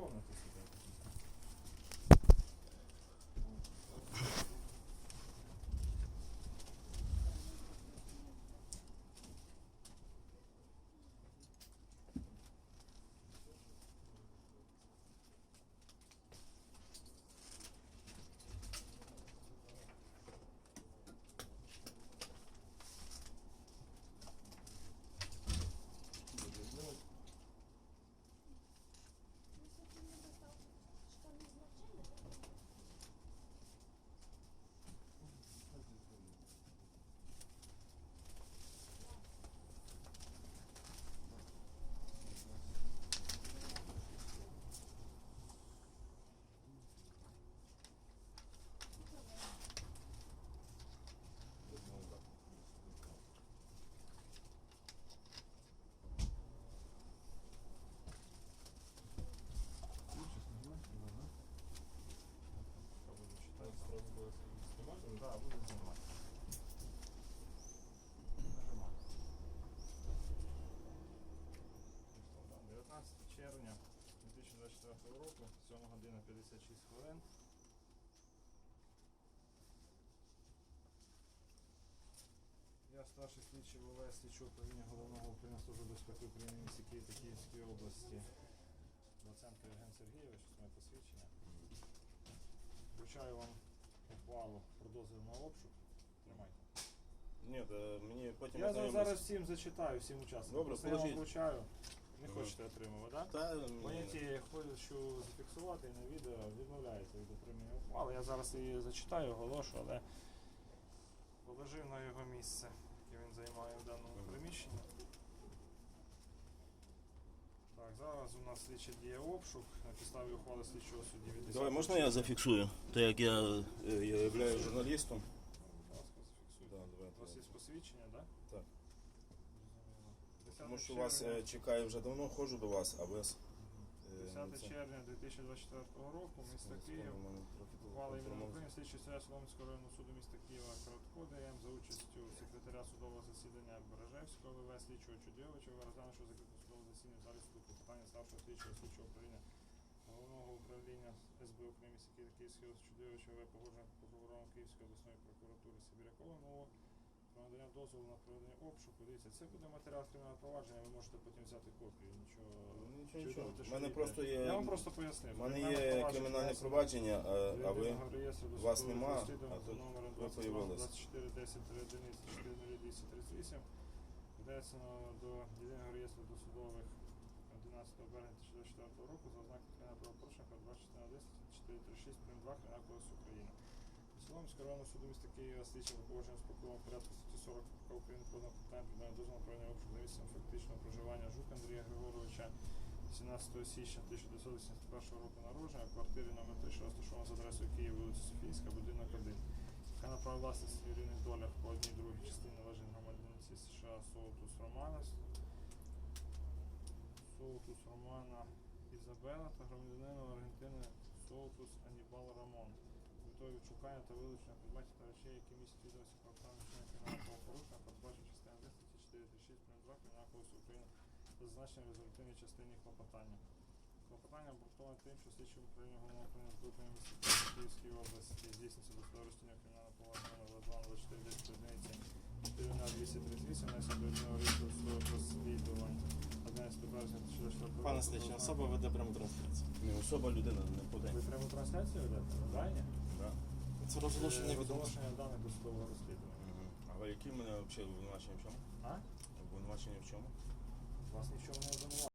комнати сюди. Да, буде знімати. Нажимай. 19 червня 2024 року, 7 година 56 хвилин. Я старший слідчий ВВС слідчого управління головного управління Служби безпеки України місті Київ та Київській області. Доценко Євген Сергійович, моє посвідчення. Вручаю вам ухвалу про дозвіл на обшук. Тримайте. Ні, та мені потім Я за- ознайомлюсь. зараз всім зачитаю, всім учасникам. Добре, Просто я вам положіть. вручаю. Не хочете отримувати, так? Та, ні. Поняті, хочу зафіксувати на відео, відмовляється від отримання ухвали. Я зараз її зачитаю, оголошу, але положив на його місце, яке він займає в даному приміщенні. Так, зараз у нас слідчий діє обшук на підставі ухвали слідчого судді від 10 Давай, можна я зафіксую? Так як я, е, я являюсь журналістом. Будь ласка, зафіксуйте. Да, У вас є посвідчення, так? Так. Тому що вас е, чекаю вже давно, ходжу до вас, а ви... е, 10 ну, червня 2024 року, місто Київ. у мене трохи Ухвала імені. України слідчий суддя Солом'янського районного суду міста Києва Коротко ДМ за участю секретаря судового засідання Бережевського ВВ слідчого Чудьовича, розглянувши закрите судове засідання в залі суду по питання старшого слідчого слідчого управління головного управління СБУ Києва Київського Чудьовича ВВ погодження прокурором Київської обласної прокуратури Сибірякова дозволу на проведення обшуку. Дивіться, це буде матеріал кримінального провадження, ви можете потім взяти копію. Нічого, Ну, Нічого, нічого. У мене просто є... Я вам просто пояснив. У мене є кримінальне провадження, а, а ви... реєстру вас нема, а тут номером ви появились. 24 10 одиниці 4 238 до єдиного реєстру досудових 11 березня 2024 року за ознаки кримінального правопорушення про 24 10 436 прим. 2 Кримінального України. Соломського районного суду міста Києва погодженням з прокурором порядку статті 40 КПК України подано питання про надання дозволу проведення обшуку за місцем фактичного проживання Жук Андрія Григоровича 17 січня 1981 року народження квартирі номер 3, що розташована за адресою Київ, вулиця Софійська, будинок 1. Яка на право власності в рівних долях по одній другій частині належить громадянці США Соутус Романа, Соутус Романа Ізабела та громадянину Аргентини Соутус Анібал Рамон. Метою відшукання та вилучення предметів та речей, які містять відомості про правильне вчинення кримінального порушення, передбачено частина 10 статті 436 прим. 2 Кримінального кодексу України за зазначенням в результативній частині клопотання. Клопотання обґрунтоване тим, що слідчим управління головного управління з групи місті Київської області здійснюється досудове розслідування кримінального провадження номер 2 24 10 одиниці 4 на 238 внесено до одного реєстру судових розслідувань 11 березня 2024 року. Пане слідчий, особа веде пряму трансляцію. Не особа, людина, не подай. Ви пряму трансляцію ведете? Онлайні? Це розголошення Це відомості. розголошення даних до судового розслідування. Мгм. А які в мене взагалі обвинувачення в чому? А? Обвинувачення в чому? Вас нічого не обвинувачує.